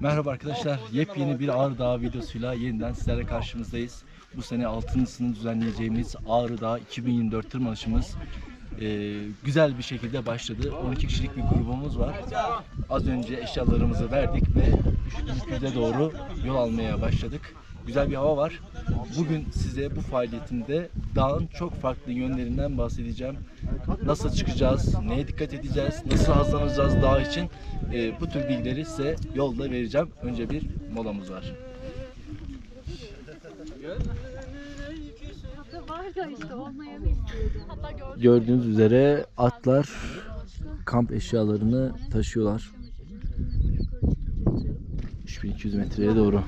Merhaba arkadaşlar. Yepyeni bir Ağrı Dağı videosuyla yeniden sizlerle karşımızdayız. Bu sene 6.sını düzenleyeceğimiz Ağrı Dağı 2024 tırmanışımız e, güzel bir şekilde başladı. 12 kişilik bir grubumuz var. Az önce eşyalarımızı verdik ve 3200'e doğru yol almaya başladık. Güzel bir hava var. Bugün size bu faaliyetimde dağın çok farklı yönlerinden bahsedeceğim. Nasıl çıkacağız, neye dikkat edeceğiz, nasıl hazırlanacağız dağ için e, bu tür bilgileri size yolda vereceğim. Önce bir molamız var. Gördüğünüz üzere atlar kamp eşyalarını taşıyorlar. 3200 metreye doğru.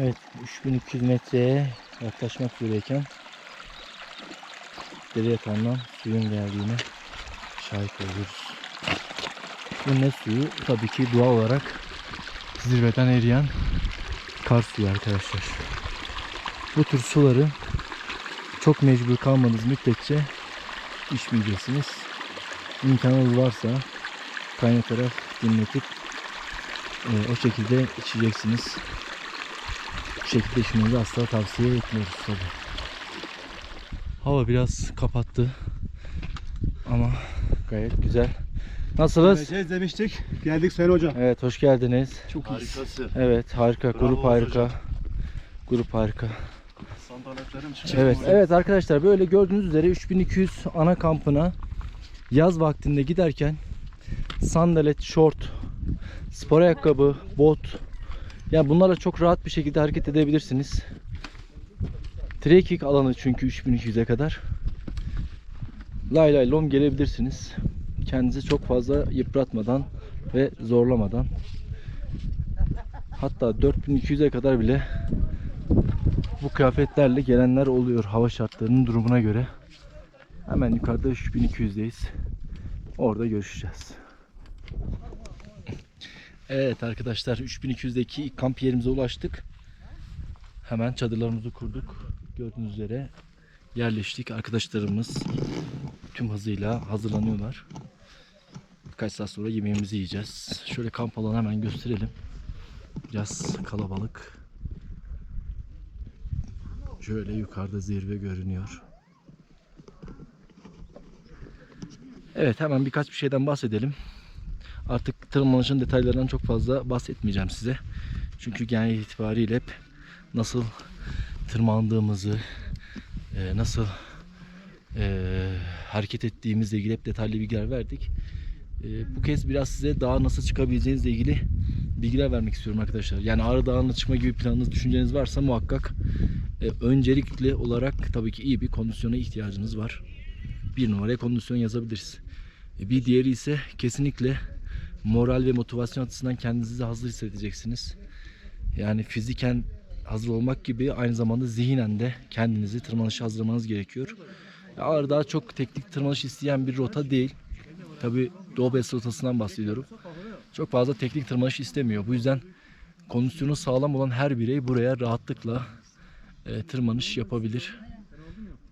Evet 3200 metreye yaklaşmak üzereyken dere yatağından suyun geldiğine şahit oluyoruz. Bu ne suyu? Tabii ki doğal olarak zirveden eriyen kar suyu arkadaşlar. Bu tür suları çok mecbur kalmadığınız müddetçe içmeyeceksiniz. İmkanınız varsa kaynatarak dinletip e, o şekilde içeceksiniz. Şekilde asla tavsiye etmiyoruz tabi. Hava biraz kapattı ama gayet güzel. Nasılsınız? Göreceğiz demiştik. Geldik Sayın Hocam. Evet hoş geldiniz. Çok Harikasın. Evet harika grup Bravo harika. hocam. Grup harika. Sandaletlerim çıktı. Evet, evet arkadaşlar böyle gördüğünüz üzere 3200 ana kampına yaz vaktinde giderken sandalet, şort, spor ayakkabı, bot yani bunlarla çok rahat bir şekilde hareket edebilirsiniz. Trekking alanı çünkü 3200'e kadar. Lay lay lom gelebilirsiniz. Kendinizi çok fazla yıpratmadan ve zorlamadan. Hatta 4200'e kadar bile bu kıyafetlerle gelenler oluyor hava şartlarının durumuna göre. Hemen yukarıda 3200'deyiz. Orada görüşeceğiz. Evet arkadaşlar 3200'deki ilk kamp yerimize ulaştık. Hemen çadırlarımızı kurduk. Gördüğünüz üzere yerleştik. Arkadaşlarımız tüm hızıyla hazırlanıyorlar. Birkaç saat sonra yemeğimizi yiyeceğiz. Şöyle kamp alanı hemen gösterelim. Biraz kalabalık. Şöyle yukarıda zirve görünüyor. Evet hemen birkaç bir şeyden bahsedelim. Artık tırmanışın detaylarından çok fazla bahsetmeyeceğim size. Çünkü genel itibariyle hep nasıl tırmandığımızı, e, nasıl e, hareket ettiğimizle ilgili hep detaylı bilgiler verdik. E, bu kez biraz size dağa nasıl çıkabileceğinizle ilgili bilgiler vermek istiyorum arkadaşlar. Yani Ağrı Dağı'na çıkma gibi planınız, düşünceniz varsa muhakkak e, öncelikli olarak tabii ki iyi bir kondisyona ihtiyacınız var. Bir numaraya kondisyon yazabiliriz. Bir diğeri ise kesinlikle moral ve motivasyon açısından kendinizi hazır hissedeceksiniz. Yani fiziken hazır olmak gibi aynı zamanda zihnen de kendinizi tırmanışa hazırlamanız gerekiyor. Ağrı Dağı çok teknik tırmanış isteyen bir rota değil. Tabii Doğu Beyaz rotasından bahsediyorum. Çok fazla teknik tırmanış istemiyor. Bu yüzden kondisyonu sağlam olan her birey buraya rahatlıkla e, tırmanış yapabilir.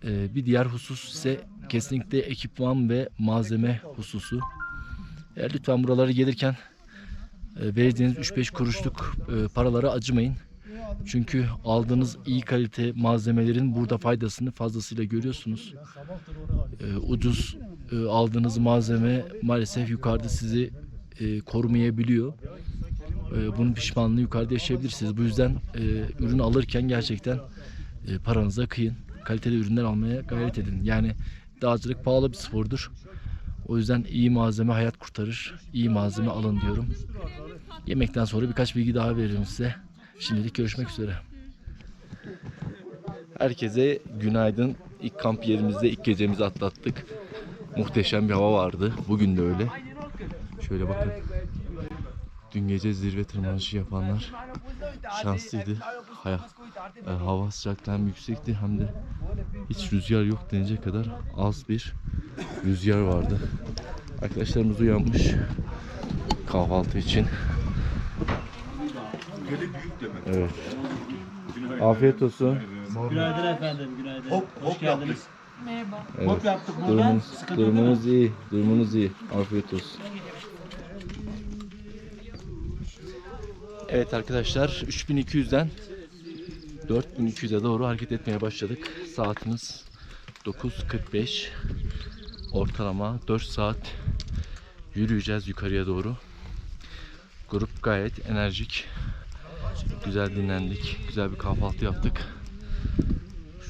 E, bir diğer husus ise kesinlikle ekipman ve malzeme hususu. E, lütfen buralara gelirken e, verdiğiniz 3-5 kuruşluk e, paralara acımayın. Çünkü aldığınız iyi kalite malzemelerin burada faydasını fazlasıyla görüyorsunuz. E, ucuz e, aldığınız malzeme maalesef yukarıda sizi e, korumayabiliyor. E, bunun pişmanlığı yukarıda yaşayabilirsiniz. Bu yüzden e, ürün alırken gerçekten e, paranıza kıyın. Kaliteli ürünler almaya gayret edin. Yani dağcılık pahalı bir spordur. O yüzden iyi malzeme hayat kurtarır. İyi malzeme alın diyorum. Yemekten sonra birkaç bilgi daha veririm size. Şimdilik görüşmek üzere. Herkese günaydın. İlk kamp yerimizde ilk gecemizi atlattık. Muhteşem bir hava vardı. Bugün de öyle. Şöyle bakın. Dün gece zirve tırmanışı yapanlar şanslıydı. Haya, e, hava sıcaklığı hem yüksekti hem de hiç rüzgar yok denecek kadar az bir rüzgar vardı. Arkadaşlarımız uyanmış kahvaltı için. Evet. Afiyet olsun. Günaydın efendim, günaydın. Hop, Hoş hop geldiniz. yaptık. Merhaba. Evet. Hop yaptık burada. Durumunuz, durumunuz iyi. Durumunuz iyi. Afiyet olsun. Evet arkadaşlar 3200'den 4200'e doğru hareket etmeye başladık. Saatimiz 9.45. Ortalama 4 saat yürüyeceğiz yukarıya doğru. Grup gayet enerjik. Güzel dinlendik. Güzel bir kahvaltı yaptık.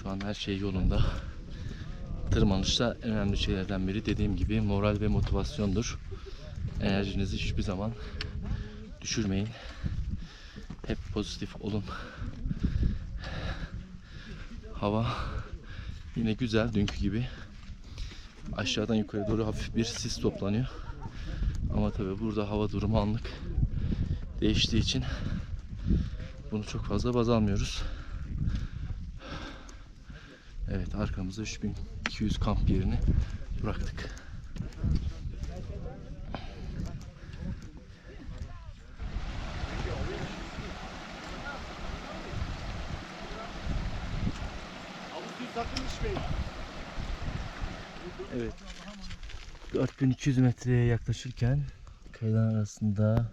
Şu an her şey yolunda. Tırmanışta önemli şeylerden biri dediğim gibi moral ve motivasyondur. Enerjinizi hiçbir zaman düşürmeyin. Hep pozitif olun. Hava yine güzel dünkü gibi. Aşağıdan yukarı doğru hafif bir sis toplanıyor. Ama tabi burada hava durumu anlık değiştiği için bunu çok fazla baz almıyoruz. Evet arkamızda 3200 kamp yerini bıraktık. Evet. 4200 metreye yaklaşırken kayalar arasında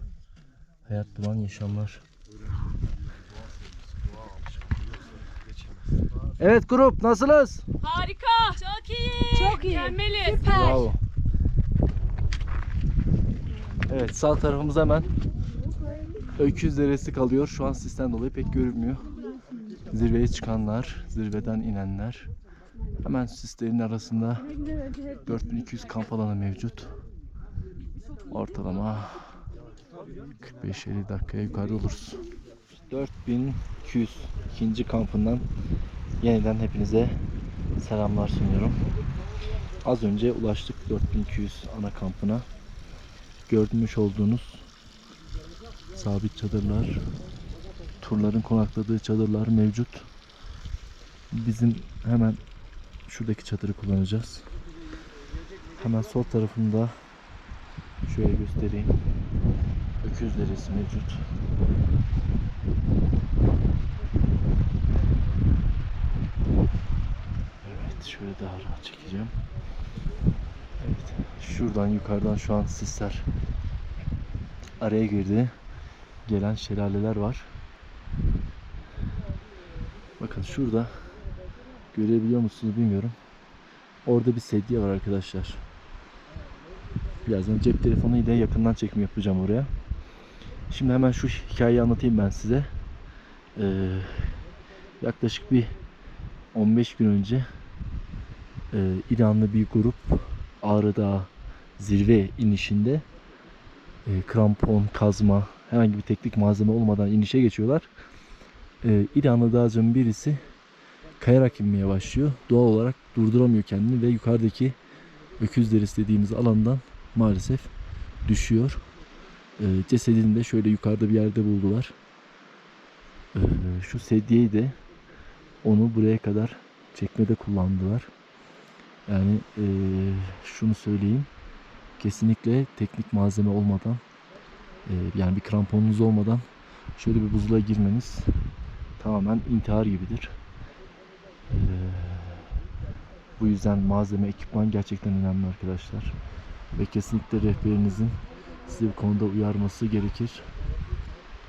hayat bulan yaşamlar. Evet grup nasılız? Harika. Çok iyi. Çok iyi. Mükemmeliz. Süper. Bravo. Evet sağ tarafımız hemen Öküz Deresi kalıyor. Şu an sisten dolayı pek görünmüyor. Zirveye çıkanlar, zirveden inenler. Hemen sislerin arasında 4200 kamp alanı mevcut. Ortalama 45-50 dakikaya yukarı oluruz. 4200 ikinci kampından yeniden hepinize selamlar sunuyorum. Az önce ulaştık 4200 ana kampına. Görmüş olduğunuz sabit çadırlar, turların konakladığı çadırlar mevcut. Bizim hemen şuradaki çadırı kullanacağız. Hemen sol tarafında şöyle göstereyim. Öküz deresi mevcut. Evet şöyle daha rahat çekeceğim. Evet. Şuradan yukarıdan şu an sisler araya girdi. Gelen şelaleler var. Bakın şurada görebiliyor musunuz bilmiyorum. Orada bir sedye var arkadaşlar. Birazdan cep telefonu ile yakından çekim yapacağım oraya. Şimdi hemen şu hikayeyi anlatayım ben size. Ee, yaklaşık bir 15 gün önce e, İranlı bir grup Ağrı Dağı zirve inişinde e, krampon, kazma, herhangi bir teknik malzeme olmadan inişe geçiyorlar. E, İranlı dağcının birisi kayarak inmeye başlıyor. Doğal olarak durduramıyor kendini ve yukarıdaki öküz derisi dediğimiz alandan maalesef düşüyor. E, cesedini de şöyle yukarıda bir yerde buldular. E, şu sedyeyi de onu buraya kadar çekmede kullandılar. Yani e, şunu söyleyeyim. Kesinlikle teknik malzeme olmadan e, yani bir kramponunuz olmadan şöyle bir buzluğa girmeniz tamamen intihar gibidir. E, bu yüzden malzeme, ekipman gerçekten önemli arkadaşlar. Ve kesinlikle rehberinizin sizi bu konuda uyarması gerekir.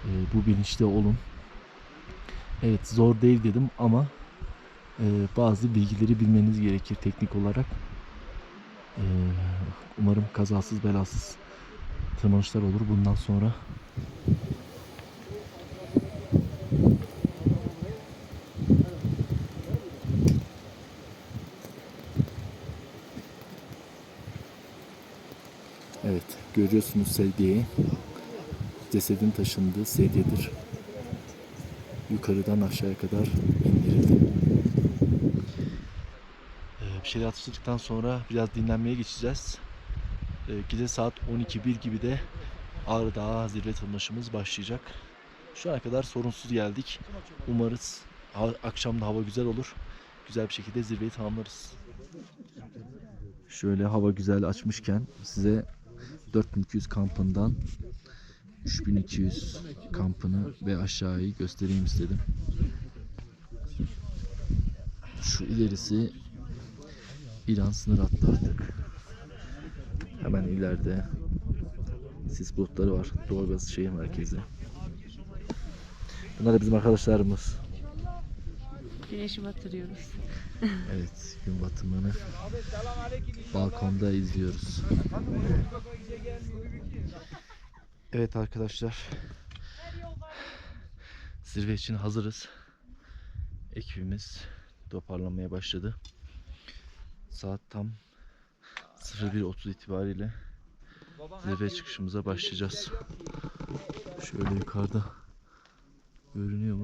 E, bu bilinçte olun. Evet zor değil dedim ama e, bazı bilgileri bilmeniz gerekir teknik olarak. E, umarım kazasız belasız tırmanışlar olur bundan sonra. Evet görüyorsunuz sedyeyi. Cesedin taşındığı sedyedir. Yukarıdan aşağıya kadar indirildi. Ee, bir şeyler atıştırdıktan sonra biraz dinlenmeye geçeceğiz. Ee, gece saat 12-1 gibi de Ağrı Dağı zirve tırmanışımız başlayacak. Şu ana kadar sorunsuz geldik. Umarız akşam da hava güzel olur. Güzel bir şekilde zirveyi tamamlarız. Şöyle hava güzel açmışken size 4200 kampından 3200 kampını ve aşağıyı göstereyim istedim. Şu ilerisi İran sınır hattı artık. Hemen ileride sis bulutları var. Doğalgaz şehir merkezi. Bunlar da bizim arkadaşlarımız. Güneşi batırıyoruz. Evet, gün batımını balkonda izliyoruz. Evet arkadaşlar. Zirve için hazırız. Ekibimiz toparlanmaya başladı. Saat tam 01.30 itibariyle zirve çıkışımıza başlayacağız. Şöyle yukarıda görünüyor mu.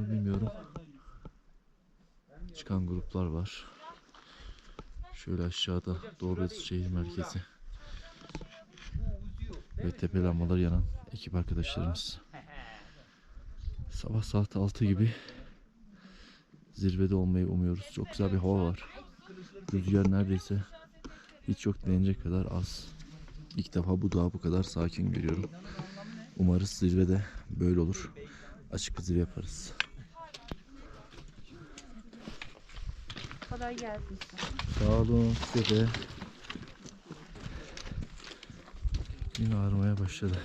Çıkan gruplar var. Şöyle aşağıda Doğu şehir merkezi. Ve tepe lambalar yanan ekip arkadaşlarımız. Sabah saat 6 gibi zirvede olmayı umuyoruz. Çok güzel bir hava var. Rüzgar neredeyse hiç yok denecek kadar az. İlk defa bu dağı bu kadar sakin görüyorum. Umarız zirvede böyle olur. Açık bir zirve yaparız. Kolay gelsin. Sağ olun size de. Yine ağrımaya başladı.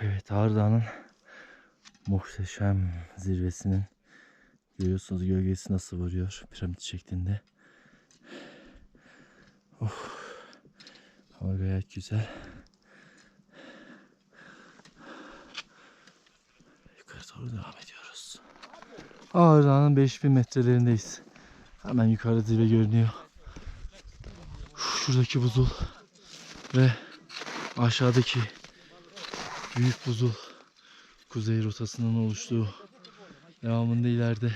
Evet Ağrı muhteşem zirvesinin görüyorsunuz gölgesi nasıl vuruyor piramit şeklinde. Hava gayet güzel. Yukarı doğru devam ediyoruz. Ağrı Dağı'nın 5000 metrelerindeyiz. Hemen yukarıda zirve görünüyor. Şuradaki buzul ve aşağıdaki büyük buzul kuzey rotasının oluştuğu devamında ileride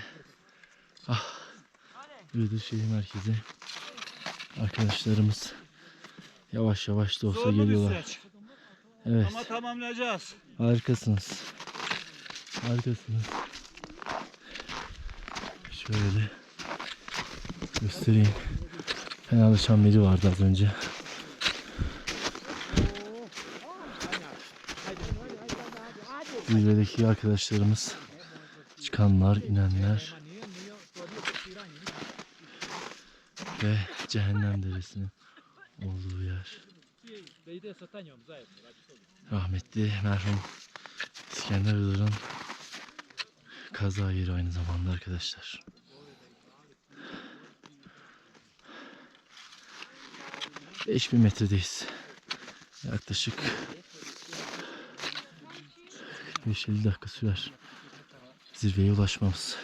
ah Iğdır şehir merkezi arkadaşlarımız yavaş yavaş da olsa Zorlu bir geliyorlar. süreç. Evet. Ama tamamlayacağız. Harikasınız. Harikasınız. Şöyle göstereyim. Fenalaşan biri vardı az önce. Zirvedeki arkadaşlarımız çıkanlar, inenler ve cehennem deresinin olduğu yer. Rahmetli merhum İskender Iğdır'ın kaza yeri aynı zamanda arkadaşlar. Beş bin metredeyiz. Yaklaşık 45-50 dakika sürer zirveye ulaşmamız.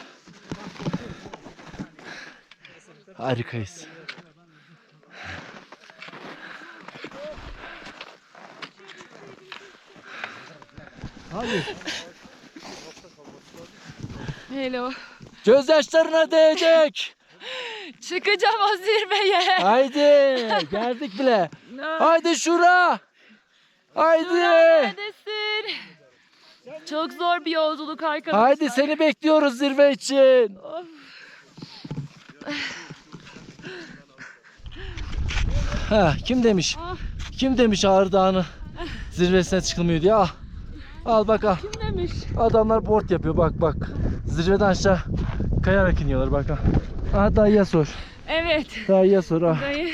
Harikayız. Hello. Gözyaşlarına değecek. Çıkacağım o zirveye. Haydi geldik bile. Haydi şura. Haydi. Neredesin? Çok zor bir yolculuk arkadaşlar. Haydi seni bekliyoruz zirve için. Of. Ha, kim demiş? Ah. Kim demiş Ağrı Dağı'nın zirvesine çıkılmıyor diye. Al. Al bak al. Kim demiş? Adamlar board yapıyor bak bak. Zirveden aşağı kayarak iniyorlar bak ha. Aha dayıya sor. Evet. Dayıya sor ha. Dayı,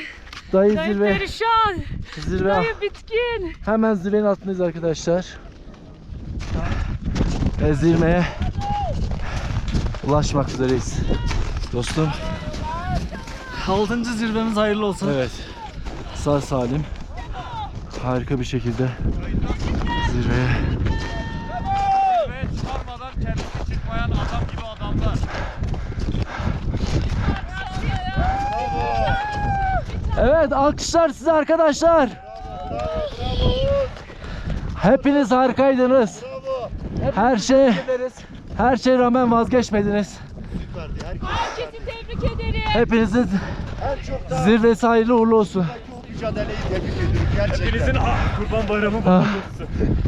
Dayı dayı zirve. perişan. Zirve. Dayı bitkin. Hemen zirvenin altındayız arkadaşlar. Ve zirveye ulaşmak üzereyiz. Dostum. 6. zirvemiz hayırlı olsun. Evet. Sağ salim. Harika bir şekilde zirveye Ve çıkarmadan kendisi çıkmayan adam gibi adamlar. Evet alkışlar size arkadaşlar. Hepiniz harikaydınız. Her şey her şey rağmen vazgeçmediniz. Herkesi tebrik ederim. Hepinizin zirvesi hayırlı uğurlu olsun. Mücadeleyi tebrik ediyorum gerçekten. Hepinizin ah, kurban bayramı Ah,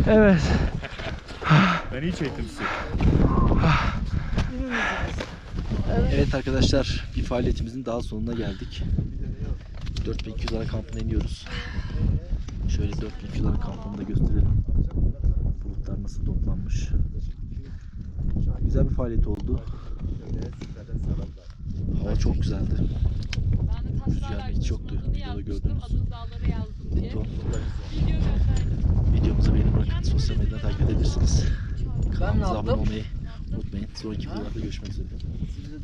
evet. Ben iyi çektim sizi. Evet arkadaşlar bir faaliyetimizin daha sonuna geldik. 4200 ara kampına iniyoruz. Şöyle 4200 ara kampını da gösterelim. Bulutlar nasıl toplanmış. Güzel bir faaliyet oldu. Hava çok güzeldi. Rüzgar hiç yoktu. Videoda gördünüz. Adını dağlara yazdım diye. Tamam. Video gönderdim. Videomuza beğeni bırakın. Sosyal medyadan takip edebilirsiniz. Kanalımıza abone olmayı unutmayın. Sonraki videolarda görüşmek üzere. Sizde